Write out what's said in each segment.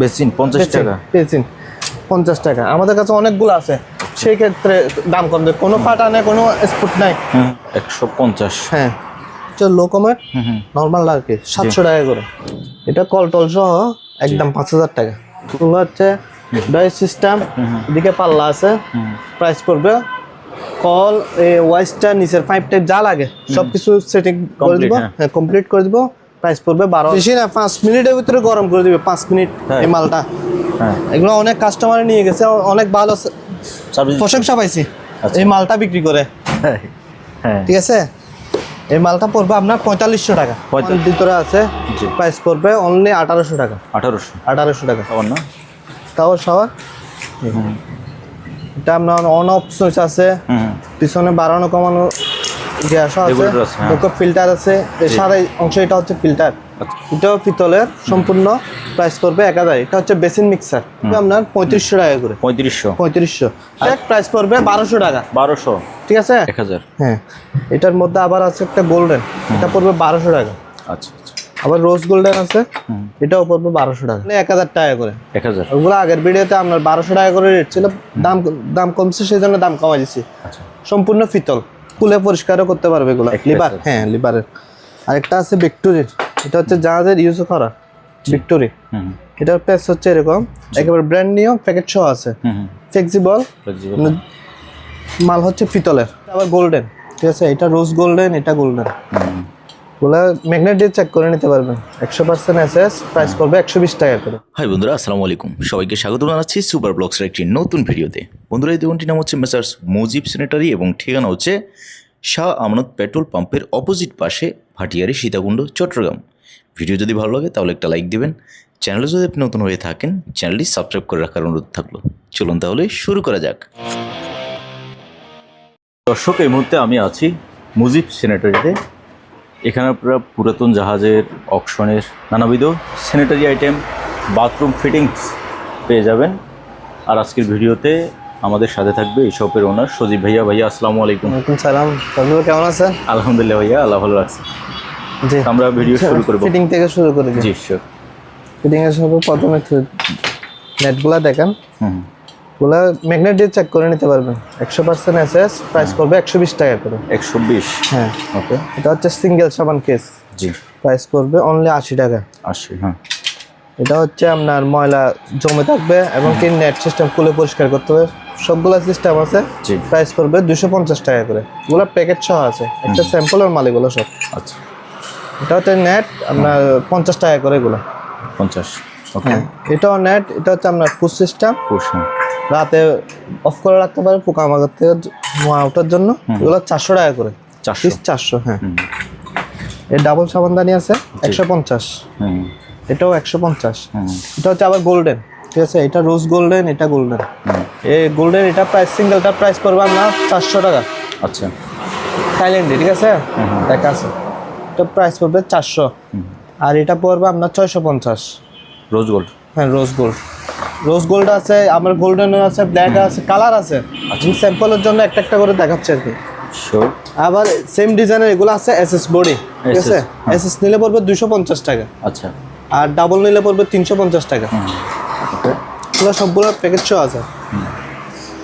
Basin পঞ্চাশ টাকা? পেয়েছেন পঞ্চাশ টাকা। আমাদের কাছে অনেকগুলো আছে। সেই ক্ষেত্রে দাম কম দেয়। কোনো ফাটা নেই কোনো স্পুট নাই। একশো পঞ্চাশ। হ্যাঁ। লো হুম নর্মাল আর কি সাতশো টাকা করে। এটা কল টল সহ একদম পাঁচ হাজার টাকা। হচ্ছে ডয়েস সিস্টেম এদিকে পাল্লা আছে। প্রাইস পড়বে কল ওয়াইসটা নিচের পাইপ টাইপ যা লাগে সব কিছু সেটিং করে Complete, দিব। হ্যাঁ। হ্যাঁ কমপ্লিট করে দিব। প্রাইস পড়বে বারো বেশি না পাঁচ মিনিটের ভিতরে গরম করে দিবে পাঁচ মিনিট হ্যাঁ। এই মালটা। হ্যাঁ। এগুলো অনেক কাস্টমার নিয়ে গেছে অনেক ভালো প্রশংসা পাইছি আচ্ছা। এই মালটা বিক্রি করে। হ্যাঁ। ঠিক আছে? এই মালটা পড়বে আপনার পঁয়তাল্লিশশো টাকা। পঁয়তাল্লিশ। ভিতরে আছে। প্রাইস পড়বে অনলি আঠারোশো টাকা। আঠারোশো। আঠারোশো টাকা। না? তাও শাওয়ার এটা আপনার অন অফ সুইচ আছে পিছনে বাড়ানো কমানো গ্যাস আছে Regulator আছে, হ্যাঁ। দুটো ফিল্টার আছে এই সারা অংশ এটা হচ্ছে ফিল্টার আচ্ছা। এটাও পিতলের সম্পূর্ণ প্রাইস পড়বে এক হাজার। এটা হচ্ছে বেসিন মিক্সার আপনার পঁয়ত্রিশশো টাকা করে। পঁয়ত্রিশশো। পঁয়ত্রিশশো। প্রাইস পড়বে বারোশো টাকা। বারোশো। ঠিক আছে? এক হাজার। হ্যাঁ। এটার মধ্যে আবার আছে একটা গোল্ডেন এটা পড়বে বারোশো টাকা। আচ্ছা আচ্ছা। আবার রোজ গোল্ডেন আছে। এটাও পড়বে বারোশো টাকা। এক হাজার টাকা করে। এক হাজার। ওগুলো আগের ভিডিওতে আপনার বারোশো টাকা করে রেট ছিল। দাম দাম কমছে সেই জন্য দাম কমাই দিচ্ছি সম্পূর্ণ পিতল। খুলে পরিষ্কারও করতে পারবে এগুলো। লিভার হ্যাঁ লিভারের। আরেকটা আছে ভিক্টোরির এটা হচ্ছে জাহাজের ইউজ করা। ভিক্টোরি। এটার প্যাস হচ্ছে এরকম। একেবারে ব্র্যান্ড নিউ প্যাকেট সহ আছে। ফ্লেক্সিবল মাল হচ্ছে পিতলের। আবার গোল্ডেন ঠিক আছে? এটা রোজ গোল্ডেন এটা গোল্ডেন। চেক করে নিতে পারবেন। একশো পার্সেন্ট পড়বে একশো বিশ টাকা করে। বন্ধুরা, আসসালামু আলাইকুম। সবাইকে স্বাগত সুপার একটি নতুন ভিডিওতে। বন্ধুরা, এই নাম হচ্ছে মেসার্স মুজিব স্যানিটারি এবং ঠিকানা হচ্ছে শাহ পেট্রোল পাম্পের অপোজিট পাশে ভাটিয়ারি সীতাকুণ্ড, চট্টগ্রাম। ভিডিও যদি ভালো লাগে, তাহলে একটা লাইক দিবেন। চ্যানেলে যদি আপনি নতুন হয়ে থাকেন চ্যানেলটি সাবস্ক্রাইব করে রাখার অনুরোধ থাকল। চলুন তাহলে শুরু করা যাক। দর্শক, এই মুহূর্তে আমি আছি মুজিব সেনেটারিতে এখানে আপনারা পুরাতন জাহাজের অকশনের নানাবিধ স্যানিটারি আইটেম বাথরুম ফিটিংস পেয়ে যাবেন। আর আজকের ভিডিওতে আমাদের সাথে থাকবে এই শপের ওনার সজীব ভাইয়া। ভাইয়া আসসালামু আলাইকুম। ওয়ালাইকুম সালাম। সজল কেমন আছেন? আলহামদুলিল্লাহ ভাইয়া আল্লাহ ভালো রাখছে। জি। আমরা ভিডিও শুরু করব। ফিটিং থেকে শুরু করে দিই। জি শিওর ফিটিং এর সব প্রথমে নেটগুলা দেখেন। হুম। ওগুলা ম্যাগনেট দিয়ে চেক করে নিতে পারবেন। একশো পার্সেন্ট এসএস প্রাইস পড়বে একশো বিশ টাকা করে। একশো বিশ? হ্যাঁ। ওকে। এটা হচ্ছে সিঙ্গেল সাবান কেস জি। প্রাইস পড়বে অনলি আশি টাকা। আশি হ্যাঁ। এটা হচ্ছে আপনার ময়লা জমে থাকবে এবং কি নেট সিস্টেম খুলে পরিষ্কার করতে হবে। সবগুলা সিস্টেম আছে। জি। প্রাইস পড়বে দুশো পঞ্চাশ টাকা করে। এগুলো প্যাকেট সহ আছে। একটা স্যাম্পলের মাল এগুলো সব। আচ্ছা। এটা হচ্ছে নেট আপনার পঞ্চাশ টাকা করে এগুলো। পঞ্চাশ ওকে। হ্যাঁ। এটাও নেট এটা হচ্ছে আপনার পুশ সিস্টেম হ্যাঁ। রাতে অফ করে রাখতে পারে পোকামাকড় থেকে ধোঁয়া ওঠার জন্য। এগুলো চারশো টাকা করে। চারশো। পিস চারশো হ্যাঁ। এর ডাবল সাবানদানি আছে একশো পঞ্চাশ। এটাও একশো পঞ্চাশ। এটা হচ্ছে আবার গোল্ডেন ঠিক আছে? এটা রোজ গোল্ডেন এটা গোল্ডেন এই গোল্ডেন এটা প্রাইস সিঙ্গেলটা প্রাইস পড়বে আপনার চারশো টাকা। আচ্ছা। থাইল্যান্ডে ঠিক আছে? দেখা আছে। এটা প্রাইস পড়বে চারশো। আর এটা পড়বে আপনার ছয়শো পঞ্চাশ। রোজ গোল্ড হ্যাঁ রোজ গোল্ড রোজ গোল্ড আছে আমার গোল্ডেন আছে ব্ল্যাক আছে কালার আছে। আমি স্যাম্পলের জন্য একটা একটা করে দেখাচ্ছি আর কি। আবার সেম ডিজাইনের এগুলো আছে এস এস বডি ঠিক আছে? হ্যাঁ। এস এস নিলে পড়বে দুশো পঞ্চাশ টাকা। আচ্ছা। আর ডাবল নিলে পড়বে তিনশো পঞ্চাশ টাকা। এগুলো সবগুলো প্যাকেট শো আছে।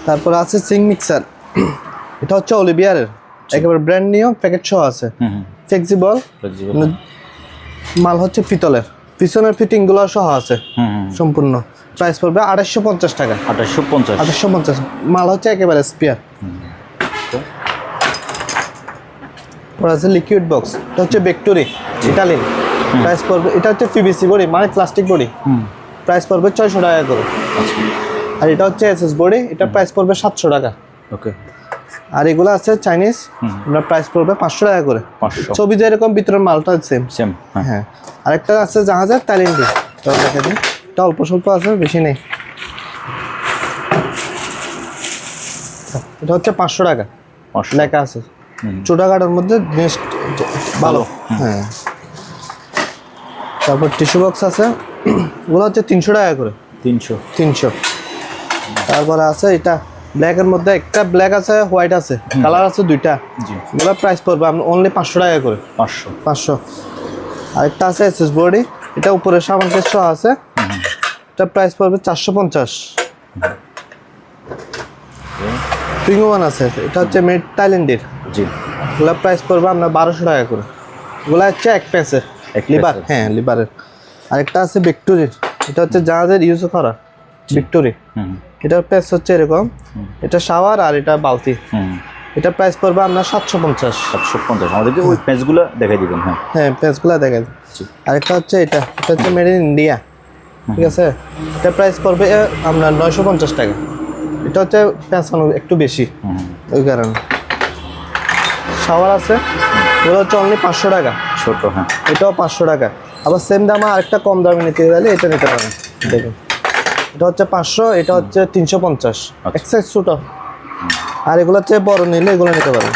তারপর আছে সিং মিক্সার এটা হচ্ছে অলিভিয়ারের একেবারে ব্র্যান্ড নিউ প্যাকেট শো আছে। ফ্লেক্সিবল ফ্লেক্সিবল মাল হচ্ছে পিতলের। পিছনের ফিটিংগুলো সহ আছে। সম্পূর্ণ। প্রাইস পড়বে আড়াইশো পঞ্চাশ টাকা। আঠাশশো পঞ্চাশ। আড়াইশো পঞ্চাশ। মাল হচ্ছে একেবারে স্পিয়ার পর আছে লিকুইড বক্স এটা হচ্ছে বেক্টোরি ইটালিন প্রাইস পড়বে এটা হচ্ছে পিভিসি বডি মানে প্লাস্টিক বডি হুম। প্রাইস পড়বে ছয়শো টাকা করে। আর এটা হচ্ছে এসএস বডি এটা প্রাইস পড়বে সাতশো টাকা। ওকে। আর এগুলো আছে চাইনিজ আপনার প্রাইস পড়বে পাঁচশো টাকা করে। ছবি যেরকম ভিতরের মালটা সেম সেম হ্যাঁ। আরেকটা আছে জাহাজের তাইল্যান্ডি দেখা দিই। এটা অল্প স্বল্প আছে বেশি নেই। এটা হচ্ছে পাঁচশো টাকা। লেখা আছে। ছোটখাটোর মধ্যে জিনিস ভালো। হ্যাঁ। তারপর টিস্যু বক্স আছে। ওগুলো হচ্ছে তিনশো টাকা করে। তিনশো। তিনশো। তারপরে আছে এটা। ব্ল্যাকের মধ্যে একটা ব্ল্যাক আছে হোয়াইট আছে। কালার আছে দুইটা। জি। এগুলো প্রাইস পড়বে আপনার অনলি পাঁচশো টাকা করে। পাঁচশো। পাঁচশো। আরেকটা আছে এসএস বডি। এটা উপরে কেস আছে। এটা প্রাইস পড়বে চারশো পঞ্চাশ। টুইঙ্গো ওয়ান আছে এটা হচ্ছে মেড থাইল্যান্ডের জি। এগুলো প্রাইস পড়বে আপনার বারোশো টাকা করে। এগুলো হচ্ছে এক এক লিভার। হ্যাঁ লিভারের। আরেকটা আছে ভিক্টোরির এটা হচ্ছে জাহাজের ইউজ করা। ভিক্টোরি হুম। এটার প্রাইস হচ্ছে এরকম। এটা শাওয়ার আর এটা বালতি। এটা প্রাইস পড়বে আপনার সাতশো পঞ্চাশ। সাতশো পঞ্চাশ। আমাদেরকে ওই পেঁচগুলো দেখাই দিবেন হ্যাঁ। হ্যাঁ পেঁচগুলো দেখেন জি। আরেকটা হচ্ছে এটা। এটা হচ্ছে মেড ইন ইন্ডিয়া ঠিক আছে? এটা প্রাইস পড়বে আপনার নয়শো পঞ্চাশ টাকা। এটা হচ্ছে পেঁচানো একটু বেশি ওই কারণে। শাওয়ার আছে এগুলো হচ্ছে অনলি পাঁচশো টাকা। ছোট হ্যাঁ। এটাও পাঁচশো টাকা। আবার সেম দামে আরেকটা কম দামে নিতে গেলে এটা নিতে পারেন। দেখুন। এটা হচ্ছে পাঁচশো এটা হচ্ছে তিনশো পঞ্চাশ। আচ্ছা। এক্সাইজ ছোটো। আর এগুলো হচ্ছে বড় নিলে এগুলো নিতে পারেন।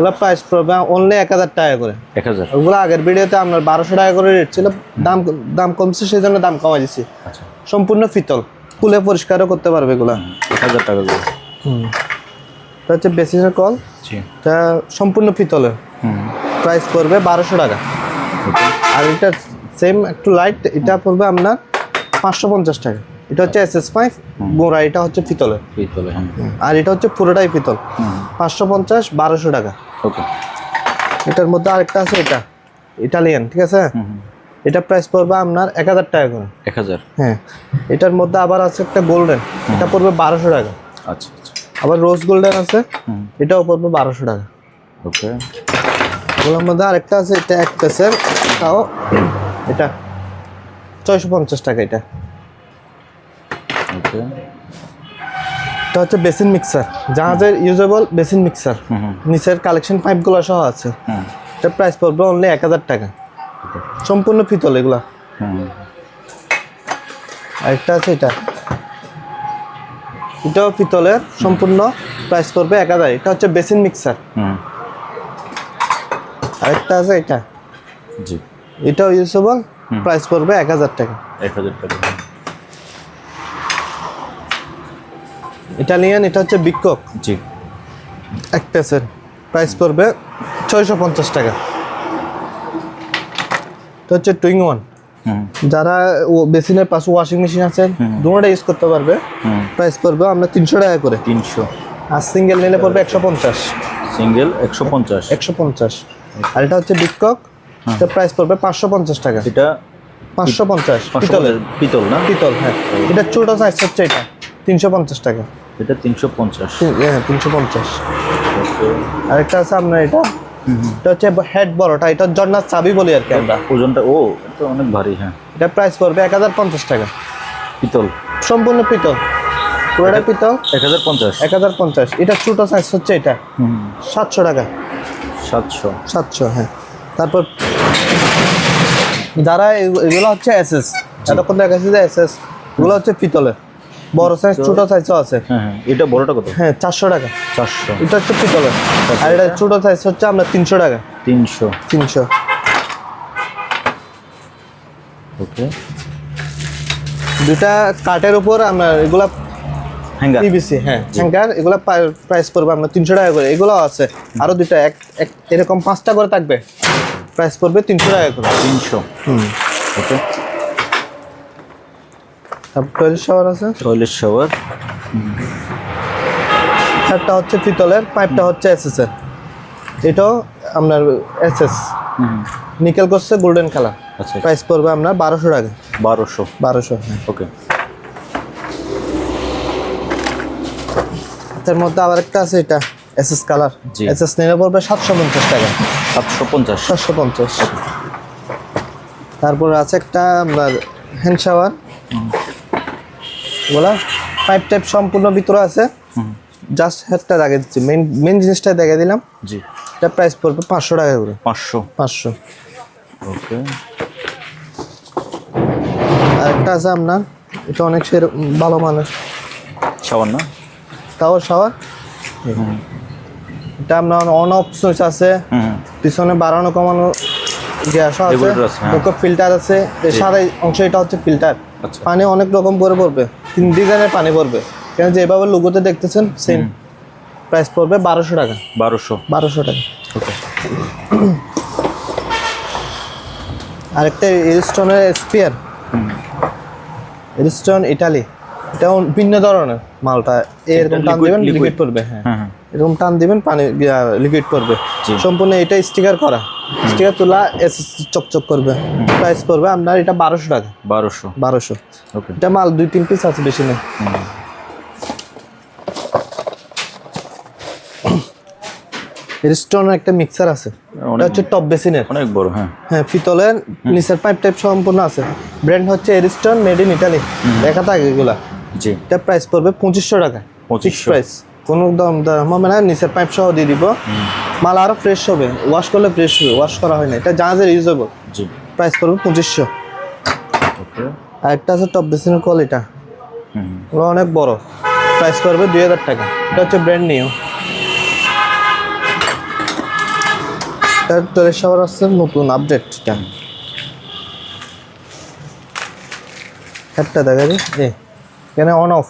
এগুলো প্রাইস পড়বে অনলি এক হাজার টাকা করে। এক হাজার। ওগুলো আগের ভিডিওতে আপনার বারোশো টাকা করে রেট ছিল দাম দাম কমছে সেই জন্য দাম কমাই দিচ্ছি সম্পূর্ণ পিতল খুলে পরিষ্কারও করতে পারবে এগুলো। এক হাজার টাকা করে। হুম। এটা হচ্ছে বেসিসের কল। এটা সম্পূর্ণ পিতলের হুম। প্রাইস পড়বে বারোশো টাকা। আর এটা সেম একটু লাইট এটা পড়বে আপনার পাঁচশো পঞ্চাশ টাকা। এটা হচ্ছে এস এস ফাইভ গোড়া এটা হচ্ছে পিতলের পিতলে হ্যাঁ আর এটা হচ্ছে পুরোটাই পিতল। পাঁচশো পঞ্চাশ বারোশো টাকা। ওকে। এটার মধ্যে আরেকটা আছে এটা। ইটালিয়ান ঠিক আছে? এটা প্রাইস পড়বে আপনার এক হাজার টাকা করে। এক হাজার। হ্যাঁ। এটার মধ্যে আবার আছে একটা গোল্ডেন এটা পড়বে বারোশো টাকা। আচ্ছা আচ্ছা। আবার রোজ গোল্ডেন আছে। এটাও পড়বে বারোশো টাকা। ওকে। এগুলোর মধ্যে আরেকটা আছে এটা এক পেসের তাও এটা। ছয়শো পঞ্চাশ টাকা এটা। ওকে এটা হচ্ছে বেসিন মিক্সার। জাহাজের ইউজেবল বেসিন মিক্সার। নিচের কালেকশন পাইপগুলো সহ আছে। হুম এটা প্রাইস পড়বে অনলি এক হাজার টাকা। সম্পূর্ণ পিতল এগুলা। হুম। আরেকটা আছে এটা। এটাও পিতলের সম্পূর্ণ প্রাইস পড়বে এক হাজার। এটা হচ্ছে বেসিন মিক্সার। হুম। আরেকটা আছে এটা। জি। এটাও ইউজেবল প্রাইস পড়বে এক হাজার টাকা। এক হাজার টাকা। ইটালিয়ান এটা হচ্ছে বিকক জি। এক পেসের প্রাইস পড়বে ছয়শো পঞ্চাশ টাকা। এটা হচ্ছে টুইং ওয়ান যারা বেসিনের পাশে ওয়াশিং মেশিন আছে দুটোটা ইউজ করতে পারবে। প্রাইস পড়বে আমরা তিনশো টাকা করে। তিনশো। আর সিঙ্গেল নিলে পড়বে একশো পঞ্চাশ। সিঙ্গেল একশো পঞ্চাশ। একশো পঞ্চাশ। আর এটা হচ্ছে বিকক এটা প্রাইস পড়বে পাঁচশো পঞ্চাশ টাকা। এটা পাঁচশো পঞ্চাশ। পিতলের। পিতল না? পিতল হ্যাঁ। এটা ছোটো সাইজ হচ্ছে এটা তিনশো পঞ্চাশ টাকা। এটা তিনশো পঞ্চাশ। হ্যাঁ তিনশো পঞ্চাশ। আরেকটা আছে আপনার এটা। এটা হচ্ছে হেড বড়টা এটা জন্নাথ চাবি বলি আর কি আমরা। ওজনটা ও এটা অনেক ভারী হ্যাঁ। এটা প্রাইস পড়বে এক হাজার পঞ্চাশ টাকা। পিতল। সম্পূর্ণ পিতল। পুরোটা পিতল? এক হাজার পঞ্চাশ। এক হাজার পঞ্চাশ। এটা ছোটো সাইজ হচ্ছে এটা। সাতশো টাকা। সাতশো। সাতশো হ্যাঁ। তারপর যারা এগুলো হচ্ছে এসএস। এতক্ষণ দেখাচ্ছি যে এসএস। এগুলো হচ্ছে পিতলের। বড় সাইজ ছোটো সাইজও আছে। হ্যাঁ হ্যাঁ। এটা বড়টা কত? হ্যাঁ চারশো টাকা। চারশো। এটা হচ্ছে পিতলের আর এটা ছোটো সাইজ হচ্ছে আপনার তিনশো টাকা। তিনশো। তিনশো। ওকে। দুটা কাঠের উপর আমরা এগুলা হ্যাঙ্গার পিভিসি হ্যাঁ হ্যাঙ্গার এগুলা প্রাইস পড়বে আমরা তিনশো টাকা করে। এগুলো আছে। আরও দুটা এক এক এরকম পাঁচটা করে থাকবে। প্রাইস পড়বে তিনশো টাকা করে। তিনশো। হুম। ওকে। তারপর টয়লেট শাওয়ার আছে? Toilet shower. একটা হচ্ছে পিতলের পাইপটা হচ্ছে এসএস এর। এটাও আপনার এসএস নিকেল করছে গোল্ডেন কালার আচ্ছা প্রাইস পড়বে আপনার বারোশো টাকা। বারোশো। বারোশো হ্যাঁ। ওকে। তার মধ্যে আবার একটা আছে এটা এসএস কালার। এসএস নিলে পড়বে সাতশো পঞ্চাশ টাকা। সাতশো পঞ্চাশ। সাতশো পঞ্চাশ। তারপর আছে একটা আপনার হ্যান্ড শাওয়ার বলা পাইপ টাইপ সম্পূর্ণ ভিতরে আছে। জাস্ট হেডটা দেখে দিচ্ছি। মেন মেন জিনিসটা দেখে দিলাম। জি। এটা প্রাইস পড়বে পাঁচশো টাকা করে। পাঁচশো। পাঁচশো। ওকে। আর একটা আছে আপনার। এটা অনেক সের ভালো মানুষ শাওয়ার না? তাও শাওয়ার এটা আপনার অন অফ সুইচ আছে। হুম। পিছনে বাড়ানো কমানো গ্যাস আছে। হ্যাঁ। ফিল্টার আছে। এই সারা অংশ এটা হচ্ছে ফিল্টার আচ্ছা। পানি অনেক রকম করে পড়বে। তিন ডিজাইনের পানি পড়বে। কেন যেভাবে লোগোতে দেখতেছেন সেম প্রাইস পড়বে বারোশো টাকা। বারোশো। বারোশো টাকা। আরেকটা স্টোনের স্পিয়ার রিস্টন ইটালি এটা ভিন্ন ধরনের মালটা। এরকম টান দিবেন লিকুইড করবে হ্যাঁ। হ্যাঁ হ্যাঁ। এরকম টান দিবেন পানি লিকুইড করবে জি। সম্পূর্ণ এটা স্টিকার করা। স্টিকার তোলা চকচক করবে। প্রাইস করবে আপনার এটা বারোশো টাকা। বারোশো। বারোশো। এটা মাল দুই তিন পিস আছে বেশি নেই। রিস্টনের একটা মিক্সার আছে। এটা হচ্ছে টপ বেসিনের অনেক বড় হ্যাঁ। হ্যাঁ পিতলের নিচের পাইপ টাইপ সম্পূর্ণ আছে। ব্র্যান্ড হচ্ছে এরিস্টন মেড ইন ইটালি দেখা থাকে এগুলা। জি। এটা প্রাইস পড়বে পঁচিশশো টাকা। 2500 প্রাইস কোনো দাম দাম হবে না নিচের পাইপ সহ দিয়ে দিব। মাল আরও ফ্রেশ হবে। ওয়াশ করলে ফ্রেশ হবে ওয়াশ করা হয় না। এটা জাহাজের ইউজেবল জি। প্রাইস পড়বে পঁচিশশো। ওকে। আর একটা আছে টপ বেসিনের কোয়ালিটা। হুম। ওগুলো অনেক বড়। প্রাইস পড়বে দুই হাজার টাকা। এটা হচ্ছে ব্র্যান্ড নিউ টয়লেট শাওয়ার আসছে নতুন আপডেট এটা একটা দেখা যায় এই এখানে অন অফ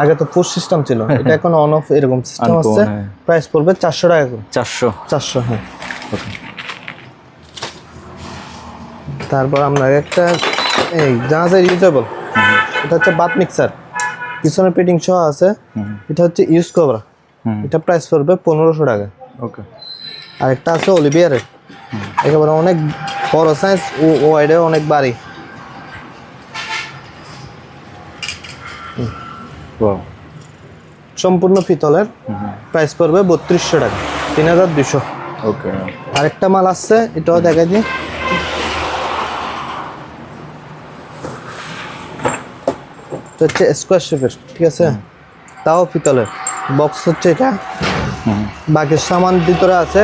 আগে তো পুশ সিস্টেম ছিল। এটা এখন অন অফ এরকম সিস্টেম আছে হ্যাঁ। প্রাইস পড়বে চারশো টাকা চারশো। চারশো হ্যাঁ। তারপর আমরা একটা এই জাহাজের ইউজেবল এটা হচ্ছে বাত মিক্সার পিছনে পেটিং সহ আছে। এটা হচ্ছে ইউজ কবরা এটা প্রাইস পড়বে পনেরোশো টাকা। ওকে। আর একটা আছে অলিভিয়ারের একেবারে অনেক বড় সাইজ ও ওয়াইডে অনেক বাড়ি। সম্পূর্ণ পিতলের প্রাইস পড়বে বত্রিশশো টাকা। তিন হাজার দুশো ওকে আরেকটা মাল আসছে এটাও দেখা দিই। এটা হচ্ছে স্কোয়ার শেপের ঠিক আছে? তাও পিতলের। বক্স হচ্ছে এটা। বাকি সামান ভিতরে আছে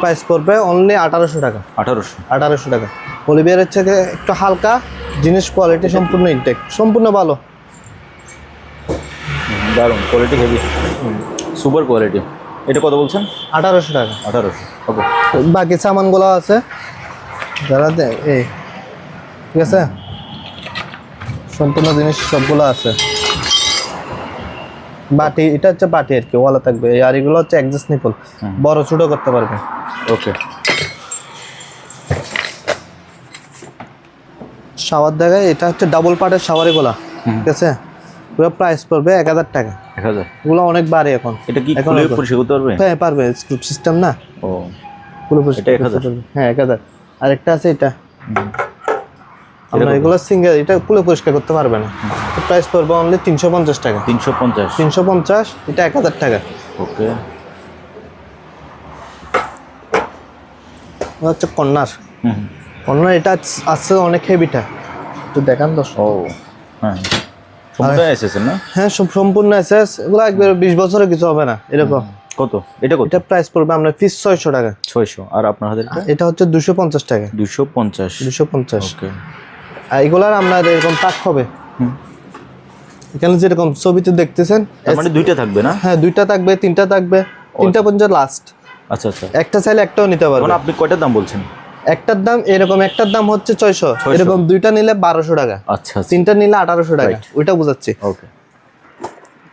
প্রাইস পড়বে অনলি আঠারোশো টাকা। আঠারোশো। আঠারোশো টাকা। অলিভিয়ার হচ্ছে একটু হালকা জিনিস কোয়ালিটি সম্পূর্ণ ইনটেক সম্পূর্ণ ভালো। দারুণ কোয়ালিটি হেভি সুপার কোয়ালিটি এটা কত বলছেন? আঠারোশো টাকা। আঠারোশো ওকে। বাকি সামানগুলো আছে। যারা দে- এই ঠিক আছে? সম্পূর্ণ জিনিস সবগুলো আছে। বাটি এটা হচ্ছে বাটি আর কি ওয়ালা থাকবে। আর এগুলো হচ্ছে অ্যাডজাস্ট নিপল বড় ছোট করতে পারবে। ওকে। শাওয়ার দেখায় এটা হচ্ছে ডাবল পার্টের শাওয়ার এগুলা ঠিক আছে? পুরো প্রাইস পড়বে এক হাজার টাকা। এক হাজার? এগুলো অনেক বাড়ে এখন। এটা কি এখন পরিষ্কার করতে পারবে? হ্যাঁ পারবে। সিস্টেম না? ও। পুরো পরিষ্কার এক করতে হাজার? পারবে। হ্যাঁ এক হাজার। আর একটা আছে এটা। আমরা এগুলো সিঙ্গেল এটা পুরো পরিষ্কার করতে পারবে না। প্রাইস পড়বে অনলি তিনশো পঞ্চাশ টাকা। তিনশো পঞ্চাশ? তিনশো পঞ্চাশ এটা এক হাজার টাকা। ওকে। হচ্ছে কন্যার। এটা অনেক হেভিটা একটু দেখান ও হ্যাঁ। হ্যাঁ সম্পূর্ণ এসএস এগুলো একবার বিশ বছরে কিছু হবে না এরকম। কত? এটা কত? এটা প্রাইস পড়বে আমরা পিস ছয়শো টাকা। ছয়শো। আর আপনার হাতের এটা? হচ্ছে দুশো পঞ্চাশ টাকা। দুশো পঞ্চাশ। দুশো পঞ্চাশ। আর এগুলার আপনার এরকম তাক হবে। এখানে যেরকম ছবিতে দেখতেছেন মানে দুইটা থাকবে না? হ্যাঁ দুইটা থাকবে তিনটা থাকবে তিনটা পর্যন্ত লাস্ট আচ্ছা আচ্ছা। একটা চাইলে একটাও নিতে পারবে। মানে আপনি কয়টার দাম বলছেন? একটার দাম এরকম একটার দাম হচ্ছে ছয়শো। এরকম দুইটা নিলে বারোশো টাকা। আচ্ছা আচ্ছা। তিনটা নিলে আঠারোশো টাকা। ওইটা বুঝাচ্ছি। ওকে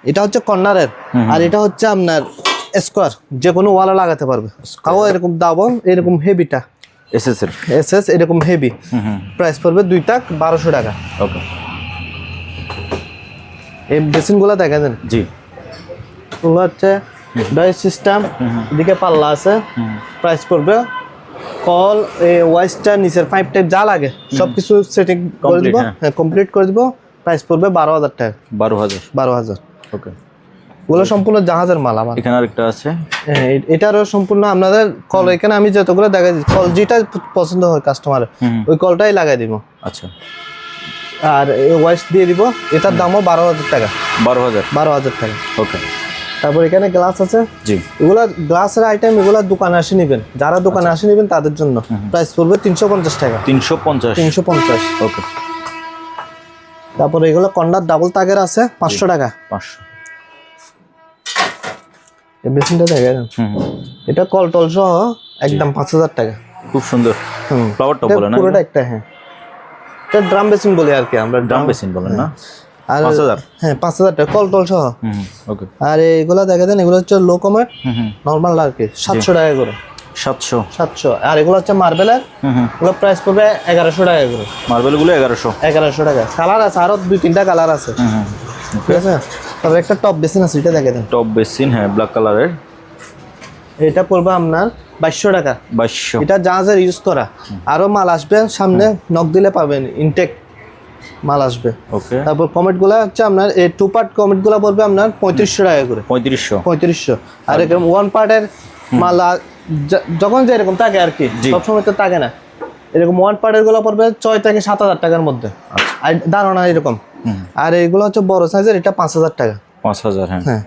এটা হচ্ছে কর্নারের। আর এটা হচ্ছে আপনার স্কোয়ার। যে কোনো ওয়ালে লাগাতে পারবে। তাও এরকম দাবল এরকম হেভিটা এসএস এর এরকম হেভি প্রাইস পড়বে বারোশো টাকা। ওকে এই বেসিনগুলো দেখা দেন জি। ওগুলো হচ্ছে সিস্টেম এদিকে পাল্লা আছে। প্রাইস পড়বে কল ওয়াইসটা নিচের পাইপ টাইপ যা লাগে সব কিছু সেটিং করে Complete, দিব। হ্যাঁ। হ্যাঁ কমপ্লিট করে দিব। প্রাইস পড়বে বারো হাজার টাকা। বারো হাজার। বারো হাজার। ওকে ওগুলো সম্পূর্ণ জাহাজের মাল আমার। এখানে আরেকটা আছে? হ্যাঁ, এটারও সম্পূর্ণ আপনাদের কল এখানে আমি যতগুলো দেখা কল যেটা পছন্দ হয় কাস্টমার ওই কলটাই লাগাই দিব। আচ্ছা। আর ওয়াইস দিয়ে দিব। এটার দামও বারো হাজার টাকা। বারো হাজার। বারো হাজার টাকা। ওকে তারপর এখানে গ্লাস আছে। জি। এগুলা গ্লাসের আইটেম এগুলা দোকানে আসে নেবেন। যারা দোকানে আসে নেবেন তাদের জন্য। প্রাইস পড়বে তিনশো পঞ্চাশ টাকা। তিনশো পঞ্চাশ। তিনশো পঞ্চাশ। ওকে। তারপর এগুলো কন্ডার ডাবল তাগের আছে পাঁচশো টাকা। পাঁচশো। এই বেসিনটা দেখেন। এটা কল টল সহ একদম পাঁচ হাজার টাকা। খুব সুন্দর। হুম। ফ্লাওয়ার টপ বলে না পুরোটা একটা হ্যাঁ। এটা ড্রাম বেসিন বলে আর কি আমরা। ড্রাম বেসিন বলেন না? আর? হ্যাঁ পাঁচ হাজার টাকা কল টল সহ। হুম ওকে। আর এগুলো দেখা দেন এগুলো হচ্ছে লো হুম নর্মাল আর কি সাতশো টাকা করে। সাতশো। সাতশো। আর এগুলো হচ্ছে মার্বেলের হুম হুম। এগুলো প্রাইস পড়বে এগারোশো টাকা করে। মার্বেলগুলো এগারোশো। এগারোশো টাকা। কালার আছে আরও দুই তিনটা কালার আছে। ঠিক আছে? তবে একটা টপ বেসিন আছে এটা দেখে দেন। টপ বেসিন হ্যাঁ ব্ল্যাক কালারের এটা পড়বে আপনার বাইশশো টাকা। বাইশশো। এটা জাহাজের ইউজ করা। আরও মাল আসবে সামনে নক দিলে পাবেন ইনটেক মাল আসবে। ওকে। তারপর কমেটগুলো হচ্ছে আপনার এই টু পার্ট কমেটগুলো পড়বে আপনার পঁয়ত্রিশশো টাকা করে। পঁয়ত্রিশশো। পঁয়ত্রিশশো। আর এরকম ওয়ান পার্টের মাল আ- য- যখন যেরকম থাকে আর কি। সবসময় তো থাকে না। এরকম ওয়ান পার্টেরগুলো পড়বে ছয় থেকে সাত হাজার টাকার মধ্যে। আর ধারণা এরকম। আর এইগুলো হচ্ছে বড় সাইজের এটা পাঁচ হাজার টাকা। পাঁচ হাজার হ্যাঁ। হ্যাঁ।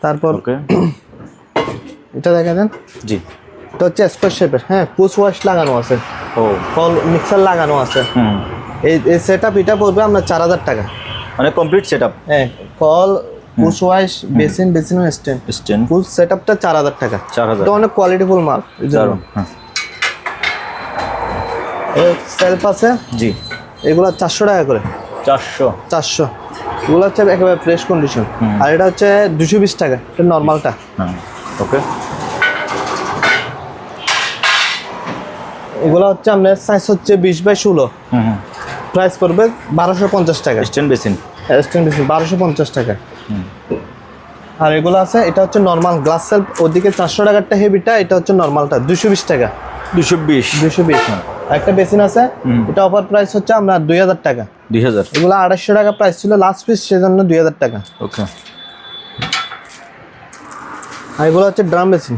তারপর এটা দেখা দেন জি। এটা হচ্ছে স্কোয়ার শেপের হ্যাঁ পুশ ওয়াশ লাগানো আছে। ও। কল মিক্সার লাগানো আছে। হুম। এই সেট আপ এটা পড়বে আপনার চার হাজার টাকা। মানে কমপ্লিট সেট আপ হ্যাঁ call push wash basin basin stand stand full set আপটা চার হাজার টাকা। চার হাজার। এটা অনেক কোয়ালিটিফুল মাল। হ্যাঁ সেলফ আছে। জি। এগুলো চারশো টাকা করে। চারশো। চারশো। এগুলো হচ্ছে একেবারে ফ্রেশ কন্ডিশন আর এটা হচ্ছে দুশো বিশ টাকা এটা নর্মালটা ওকে এগুলো হচ্ছে আপনার সাইজ হচ্ছে বিশ বাই ষোলো। হুম হুম। প্রাইস পড়বে বারোশো পঞ্চাশ টাকা। স্ট্যান্ড বেসিন স্ট্যান্ড বারোশো পঞ্চাশ টাকা। আর এগুলো আছে এটা হচ্ছে নর্মাল গ্লাস সেলফ ওদিকে চারশো টাকারটা হেভিটা এটা হচ্ছে নর্মালটা দুশো বিশ টাকা। দুশো বিশ। দুশো বিশ। একটা বেসিন আছে এটা অফার প্রাইস হচ্ছে আপনার দুই হাজার টাকা। দুই হাজার। এগুলো আড়াইশো টাকা প্রাইস ছিল লাস্ট পিস সেজন্য দুই হাজার টাকা। ওকে আর এগুলো হচ্ছে ড্রাম বেসিন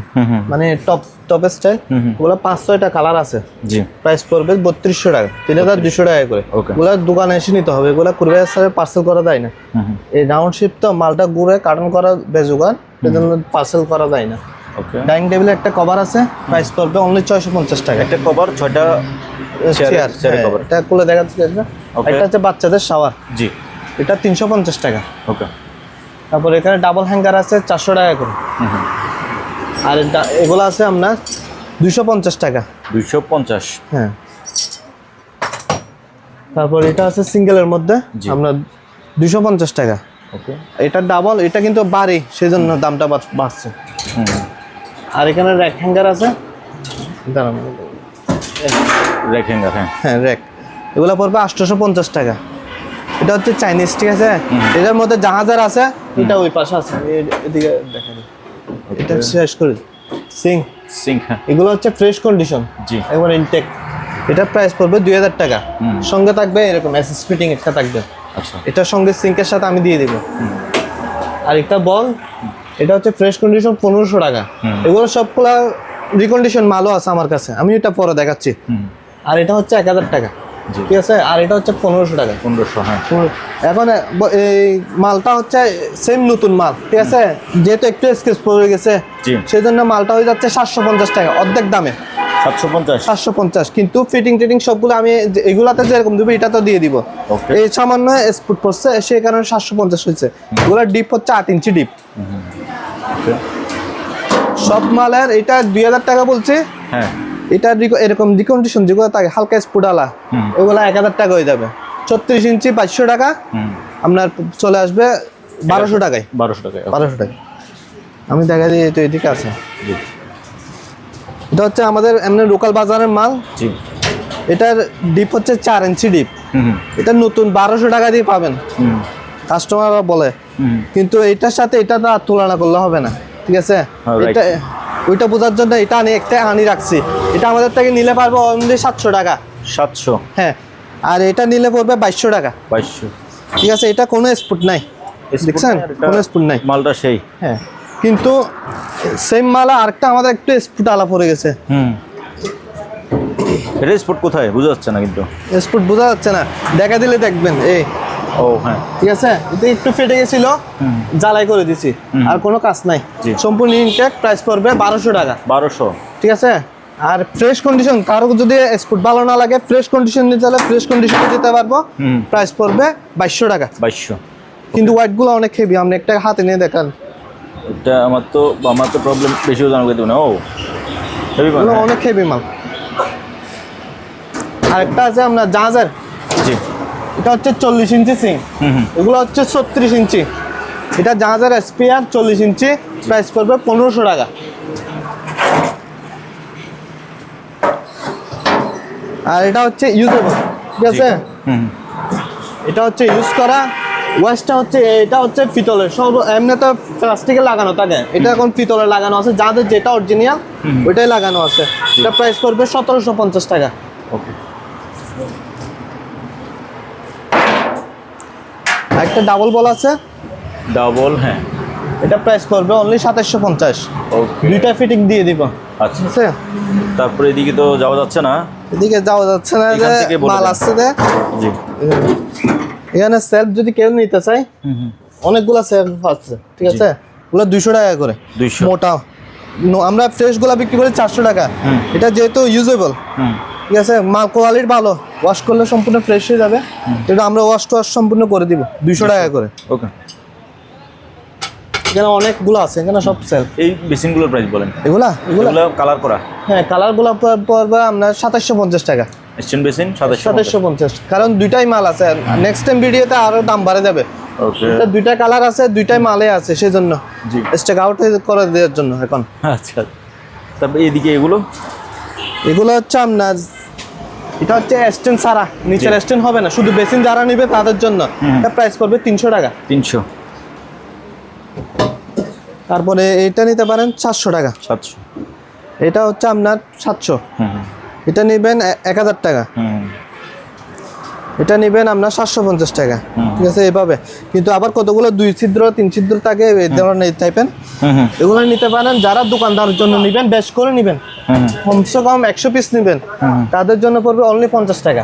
মানে টপ টপ স্টাইল। ওগুলো পাঁচ ছয়টা কালার আছে। জি। প্রাইস পড়বে বত্রিশশো টাকা। তিন হাজার দুশো টাকা করে. ওগুলো দোকানে এসে নিতে হবে। এগুলো কুরিয়ার সাথে পার্সেল করা যায় না। এই রাউন্ড শিপ তো মালটা ঘুরে কার্টন করা বেজোগান সেজন্য পার্সেল করা যায় না। ওকে। ডাইনিং টেবিলে একটা কভার আছে প্রাইস পড়বে অনলি ছয়শো পঞ্চাশ টাকা। একটা কভার ছয়টা চেয়ার কভার এটা খুলে দেখাচ্ছি Okay. হচ্ছে বাচ্চাদের শাওয়ার জি। এটা তিনশো পঞ্চাশ টাকা। ওকে। তারপর এখানে ডাবল হ্যাঙ্গার আছে চারশো টাকা করে। আর এগুলো আছে আপনার দুশো পঞ্চাশ টাকা। দুইশো পঞ্চাশ। হ্যাঁ। তারপর এটা আছে সিঙ্গেলের মধ্যে আপনার দুশো পঞ্চাশ টাকা। ওকে। এটা ডাবল এটা কিন্তু বাড়ি সেই জন্য দামটা বাড়ছে। আর এখানে র্যাক হ্যাঙ্গার আছে? দাঁড়ান। রেক হ্যাঙ্গার হ্যাঁ। হ্যাঁ র্যাক এগুলো পড়বে আটশোশো পঞ্চাশ টাকা। এটা হচ্ছে চাইনিজ ঠিক আছে? এটার মধ্যে জাহাজার আছে এটা ওই পাশে আছে। এদিকে দেখেন এটা শেষ করে। সিং সিঙ্ক হ্যাঁ। এগুলো হচ্ছে ফ্রেশ কন্ডিশন। জি। একবার ইনটেক। এটার প্রাইস পড়বে দুই হাজার টাকা। সঙ্গে থাকবে এরকম অ্যাসেস ফিটিং একটা থাকবে। আচ্ছা। এটা সঙ্গে সিঙ্কের সাথে আমি দিয়ে দিব। আর একটা বল। এটা হচ্ছে ফ্রেশ কন্ডিশন পনেরোশো টাকা। এগুলো সবগুলা রিকন্ডিশন মালও আছে আমার কাছে। আমি এটা পরে দেখাচ্ছি। আর এটা হচ্ছে এক হাজার টাকা। ঠিক আছে? আর এটা হচ্ছে পনেরোশো টাকা। পনেরোশো হ্যাঁ। এখন এই মালটা হচ্ছে সেম নতুন মাল ঠিক আছে? যেহেতু একটু স্কেচ পড়ে গেছে সেই জন্য মালটা হয়ে যাচ্ছে সাতশো পঞ্চাশ টাকা অর্ধেক দামে। সাতশো পঞ্চাশ। সাতশো পঞ্চাশ। কিন্তু ফিটিং টিটিং সবগুলো আমি এগুলাতে যেরকম দেবো এটা তো দিয়ে দিব। এই সামান্য স্পুট পড়ছে সেই কারণে সাতশো পঞ্চাশ হয়েছে। এগুলো ডিপ হচ্ছে আট ইঞ্চি ডিপ সব মালের এটা দুই হাজার টাকা বলছে। হ্যাঁ। এটা এরকম রিকন্ডিশন যেগুলো থাকে হালকা স্পুটালা হুম। ওগুলো এক হাজার টাকা হয়ে যাবে। ছত্রিশ ইঞ্চি বাইশশো টাকা আপনার চলে আসবে বারোশো টাকায়। বারোশো টাকা বারোশো টাকা আমি দেখা দিই তো এদিকে আছে। এটা হচ্ছে আমাদের এমনি লোকাল বাজারের মাল। এটার ডিপ হচ্ছে চার ইঞ্চি ডিপ এটা নতুন বারোশো টাকা দিয়ে পাবেন। কাস্টমাররা বলে। কিন্তু এটার সাথে এটা তো আর তুলনা করলে হবে না। ঠিক আছে? এটা ওইটা বোঝার জন্য এটা আনি একটা আনি রাখছি। এটা আমাদের থেকে নিলে পারব অনলি সাতশো টাকা। সাতশো? হ্যাঁ আর এটা নিলে পড়বে বাইশশো টাকা। বাইশশো। ঠিক আছে এটা কোনো স্পুট নাই। দেখছেন? কোনো স্পুট নাই। মালটা সেই। হ্যাঁ কিন্তু সেম মালা আরেকটা আমাদের একটু স্পুট আলা পড়ে গেছে। হুম। এটা স্পট কোথায়? বোঝা যাচ্ছে না কিন্তু। স্পুট বোঝা যাচ্ছে না। দেখা দিলে দেখবেন এই ও হ্যাঁ। ঠিক আছে? এটা একটু ফেটে গেছিল জ্বালাই করে দিছি। আর কোনো কাজ নাই। সম্পূর্ণ ইনটেক প্রাইস পড়বে বারোশো টাকা। বারোশো। ঠিক আছে? আর ফ্রেশ কন্ডিশন কারও যদি স্পুট ভালো না লাগে ফ্রেশ কন্ডিশন নিতে হলে ফ্রেশ কন্ডিশনে দিতে পারব। প্রাইস পড়বে বাইশশো টাকা। বাইশশো। কিন্তু হোয়াইটগুলো অনেক হেভি আপনি একটা হাতে নিয়ে দেখান। এটা আমার তো আমার তো প্রবলেম দেবো না ও। হেভি এগুলো অনেক হেভি মাল। আরেকটা আছে আপনার জাহাজের। জি। এটা হচ্ছে চল্লিশ ইঞ্চি সিং এগুলো হচ্ছে ছত্রিশ ইঞ্চি। এটা জাহাজের স্পিয়ার চল্লিশ ইঞ্চি প্রাইস পড়বে পনেরোশো টাকা। আর এটা হচ্ছে ইউজেবল ঠিক আছে? এটা হচ্ছে ইউজ করা। ওয়াশটা হচ্ছে এটা হচ্ছে পিতলের সব এমনি তো প্লাস্টিকে লাগানো থাকে। এটা এখন পিতলে লাগানো আছে যাদের যেটা অরিজিনাল ওইটাই লাগানো আছে। এটা প্রাইস পড়বে সতেরোশো পঞ্চাশ টাকা। ওকে একটা ডাবল বল আছে। ডাবল হ্যাঁ। এটা প্রাইস করবে অনলি সাতাশশো পঞ্চাশ। ওকে দুইটা ফিটিং দিয়ে দিব। আচ্ছা। আছে? তারপরে এদিকে তো যাওয়া যাচ্ছে না। এদিকে যাওয়া যাচ্ছে না যে মাল। আসছে যে। জি। এখানে সেলফ যদি কেউ নিতে হুম অনেকগুলো সেলফ আছে ঠিক আছে? ওগুলো দুশো টাকা করে। 200 মোটা। আমরা ফ্রেশগুলা বিক্রি করি চারশো টাকা। এটা যেহেতু ইউজেবল হুম। ঠিক আছে? মাল কোয়ালিটি ভালো। ওয়াশ করলে সম্পূর্ণ ফ্রেশ হয়ে যাবে। এটা আমরা ওয়াশ টোয়াশ সম্পূর্ণ করে দিব। দুইশো টাকা করে। ওকে। এখানে অনেকগুলো আছে এখানে সব সেলফ এই বেসিনগুলোর প্রাইস বলেন। এগুলা? এগুলা? কালার করা? হ্যাঁ কালারগুলো পড়বে আপনার সাতাশশো পঞ্চাশ টাকা। এশিয়ান বেসিন সাতাশশো পঞ্চাশ। কারণ দুইটাই মাল আছে। নেক্সট টাইম ভিডিওতে আরও দাম বাড়ে যাবে। দুইটা কালার আছে দুইটাই মালে আছে সেই জন্য স্টেক আউট করে দেওয়ার জন্য এখন। আচ্ছা। তারপরে এদিকে এগুলো? এগুলো হচ্ছে আপনার এটা হচ্ছে স্ট্যান্ড সারা নিচের স্ট্যান্ড হবে না শুধু বেসিন যারা নিবে তাদের জন্য। এটা প্রাইস পড়বে তিনশো টাকা। তিনশো। তারপরে এটা নিতে পারেন চারশো টাকা। সাতশো। এটা হচ্ছে আপনার সাতশো। এটা নেবেন এক হাজার টাকা। হুম। এটা নেবেন আপনার সাতশো পঞ্চাশ টাকা। ঠিক আছে এভাবে। কিন্তু আবার কতগুলো দুই ছিদ্র তিন ছিদ্র থাকে এই ধরনের টাইপের এগুলো নিতে পারেন যারা দোকানদারের জন্য নেবেন বেশ করে নেবেন। কমসে কম একশো পিস নেবেন। তাদের জন্য পড়বে অনলি পঞ্চাশ টাকা।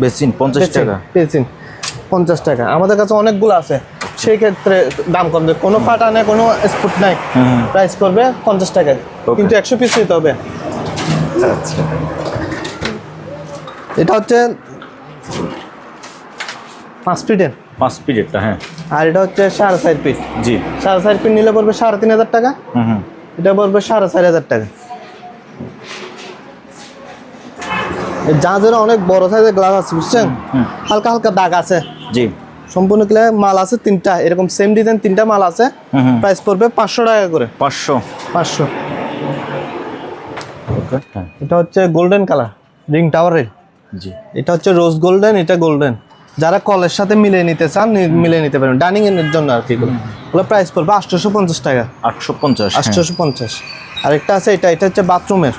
বেসিন পঞ্চাশ টাকা? পেয়েছেন পঞ্চাশ টাকা। আমাদের কাছে অনেকগুলো আছে। সেই ক্ষেত্রে দাম কম দেবে কোনো ফাটা নেই কোনো স্পুট নাই। প্রাইস পড়বে পঞ্চাশ টাকা। কিন্তু একশো পিস নিতে হবে। আচ্ছা। এটা হচ্ছে পাঁচ ফিটের পাঁচ পিরিয়ডটা হ্যাঁ। আর এটা হচ্ছে সাড়ে চার ফিট জি। সাড়ে চার ফিট নিলে পড়বে সাড়ে তিন হাজার টাকা। এটা পড়বে সাড়ে চার হাজার টাকা। জাহাজের অনেক বড় সাইজের গ্লাস আছে বুঝছেন? হালকা হালকা দাগ আছে। জি। সম্পূর্ণ ক্লিয়ার মাল আছে তিনটা এরকম সেম ডিজাইন তিনটা মাল আছে। প্রাইস পড়বে পাঁচশো টাকা করে। পাঁচশো। পাঁচশো। হ্যাঁ। এটা হচ্ছে গোল্ডেন কালার রিং টাওয়ারের জি। এটা হচ্ছে রোজ গোল্ডেন এটা গোল্ডেন যারা কলের সাথে মিলিয়ে নিতে চান মিলিয়ে নিতে পারেন। ডাইনিং এর জন্য আর কি এগুলো। প্রাইস পড়বে আটশোশো পঞ্চাশ টাকা। আটশো পঞ্চাশ হ্যাঁ। আটশোশো পঞ্চাশ। আরেকটা আছে এটা এটা হচ্ছে বাথরুমের।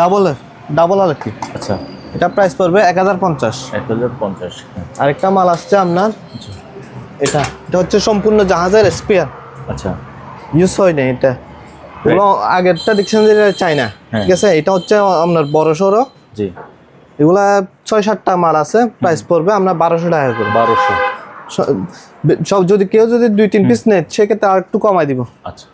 ডাবলের ডাবল আর কি। আচ্ছা। এটা প্রাইস পড়বে এক হাজার পঞ্চাশ। এক হাজার পঞ্চাশ। আরেকটা মাল আসছে আপনার। এটা এটা হচ্ছে সম্পূর্ণ জাহাজের স্পেয়ার আচ্ছা। ইউজ হয় না এটা। এগুলো আগেরটা দেখছেন যে চাইনা হ্যাঁ। ঠিক আছে? এটা হচ্ছে আপনার বড় সড়ো। জি। এগুলা ছয় সাতটা মাল আছে প্রাইস পড়বে আমরা বারোশো টাকা করে। বারোশো। সব যদি কেউ যদি দুই তিন পিস নেয় সেক্ষেত্রে আর একটু কমাই দিব। আচ্ছা।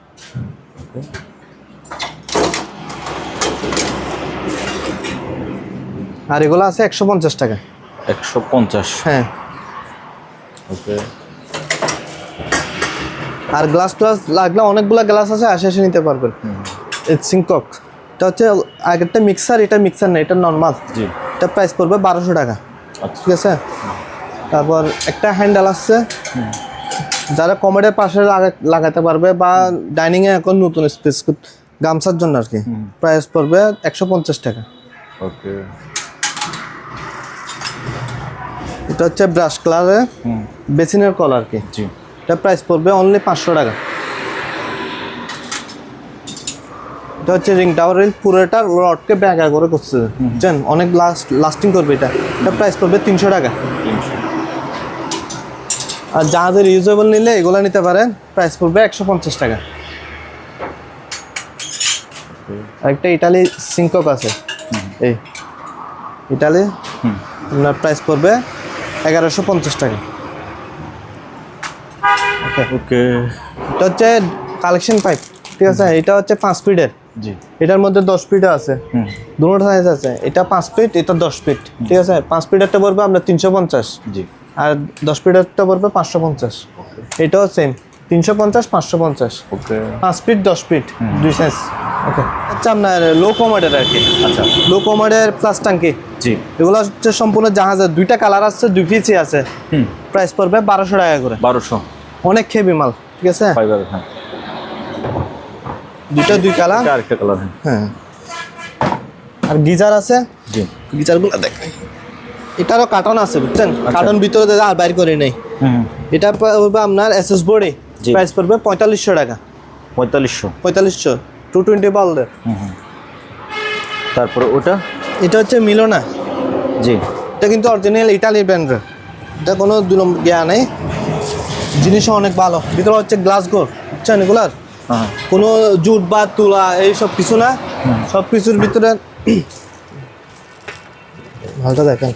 আর এগুলো আছে একশো পঞ্চাশ টাকা। একশো পঞ্চাশ। হ্যাঁ। ওকে। আর গ্লাস ট্লাস লাগলে অনেকগুলো গ্লাস আছে আসে এসে নিতে পারবেন। সিংকক এটা হচ্ছে আগেরটা মিক্সার এটা মিক্সার না এটা নর্মাল জি। এটা প্রাইস পড়বে বারোশো টাকা। আচ্ছা। ঠিক আছে? তারপর একটা হ্যান্ডেল আসছে। যারা কমেডের পাশে লাগাতে পারবে বা ডাইনিংয়ে এখন নতুন স্পেস গামছার জন্য আর কি। প্রাইস পড়বে একশো পঞ্চাশ টাকা। ওকে। এটা হচ্ছে ব্রাশ কালারে বেসিনের কল আর কি? জি। এটা প্রাইস পড়বে অনলি পাঁচশো টাকা। এটা হচ্ছে রিং টাওয়ার রিল পুরোটা রডকে ব্যাগা করে করছে। বুঝছেন অনেক লাস্ট লাস্টিং করবে এটা। এটা প্রাইস পড়বে তিনশো টাকা। আর যাদের ইউজেবল নিলে এগুলো নিতে পারেন প্রাইস পড়বে একশো পঞ্চাশ টাকা। একটা ইটালি সিঙ্কক আছে। এই ইটালি হুম। আপনার প্রাইস পড়বে এগারোশো পঞ্চাশ টাকা। ওকে এটা হচ্ছে কালেকশন পাইপ ঠিক আছে? এটা হচ্ছে পাঁচ ফিটের। জি। এটার মধ্যে দশ ফিট আছে। দুটো সাইজ আছে। এটা পাঁচ ফিট এটা দশ ফিট ঠিক আছে? পাঁচ ফিটারটা পড়বে আপনার তিনশো পঞ্চাশ। জি। আর দশ ফিটারটা পড়বে পাঁচশো পঞ্চাশ। এটাও সেম তিনশো পঞ্চাশ পাঁচশো পঞ্চাশ। ওকে। পাঁচ ফিট দশ ফিট দুই সাইজ ওকে। আচ্ছা আপনার লো কমার্ডের আর কি? আচ্ছা। লো কমার্ডের প্লাস টাঙ্কি জি। এগুলো হচ্ছে সম্পূর্ণ জাহাজের দুইটা কালার আছে দুই পিসই আছে। প্রাইস পড়বে বারোশো টাকা করে। বারোশো। অনেক হেভি মাল ঠিক আছে? ফাইবার হ্যাঁ। দুইটা দুই কালার আরেকটা কালার হ্যাঁ। হ্যাঁ। আর গিজার আছে? জি। গিজারগুলো দেখেন। এটারও কার্টন আছে বুঝছেন? আচ্ছা। কার্টন ভিতরে দিয়ে আর বাইর করে নেই। এটা আপনার এসএস বোর্ডে জি। প্রাইস পড়বে পঁয়তাল্লিশশো টাকা। পঁয়তাল্লিশশো। পঁয়তাল্লিশশো টু টোয়েন্টি বলদের তারপরে ওটা? এটা হচ্ছে মিলোনা। জি। এটা কিন্তু অরিজিনাল ইটালি ব্র্যান্ডের এটা কোনো দু নম্বর জ্ঞা নেই। জিনিসও অনেক ভালো। ভিতরে হচ্ছে গ্লাস গোর বুঝছেন এগুলার? হ্যাঁ। কোনো জুট বা তুলা এই সব কিছু না। সব কিছুর ভিতরে ভালটা দেখেন।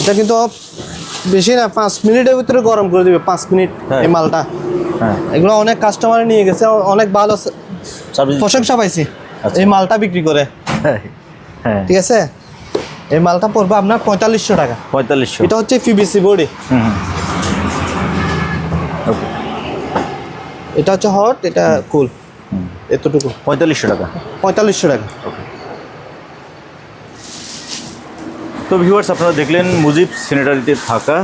এটা কিন্তু বেশি না পাঁচ মিনিটের ভিতরে গরম করে দিবে পাঁচ মিনিট হ্যাঁ। এই মালটা। হ্যাঁ। এগুলো অনেক কাস্টমার নিয়ে গেছে অনেক ভালো প্রশংসা পাইছি। আচ্ছা। এই মালটা বিক্রি করে। হ্যাঁ। ঠিক আছে? এই মালটা পড়বে আপনার পঁয়তাল্লিশশো টাকা। পঁয়তাল্লিশশো। এটা হচ্ছে পিবিসি বডি ওকে এটা হচ্ছে হট এটা কুল এতটুকু। পঁয়তাল্লিশশো টাকা। পঁয়তাল্লিশশো টাকা। তো ভিউয়ার্স আপনারা দেখলেন মুজিব সিনেটারিতে থাকা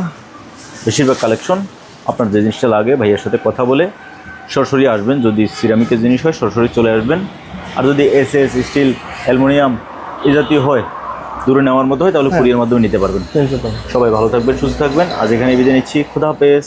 বেশিরভাগ কালেকশন আপনার যে জিনিসটা লাগে ভাইয়ের সাথে কথা বলে সরাসরি আসবেন। যদি সিরামিকের জিনিস হয় সরাসরি চলে আসবেন। আর যদি এস এস স্টিল অ্যালমোনিয়াম এ জাতীয় হয় দূরে নেওয়ার মতো হয় তাহলে কুরিয়ার মাধ্যমে নিতে পারবেন। সবাই ভালো থাকবেন সুস্থ থাকবেন। আজ এখানে বিদায় নিচ্ছি। খুদা হাফেজ।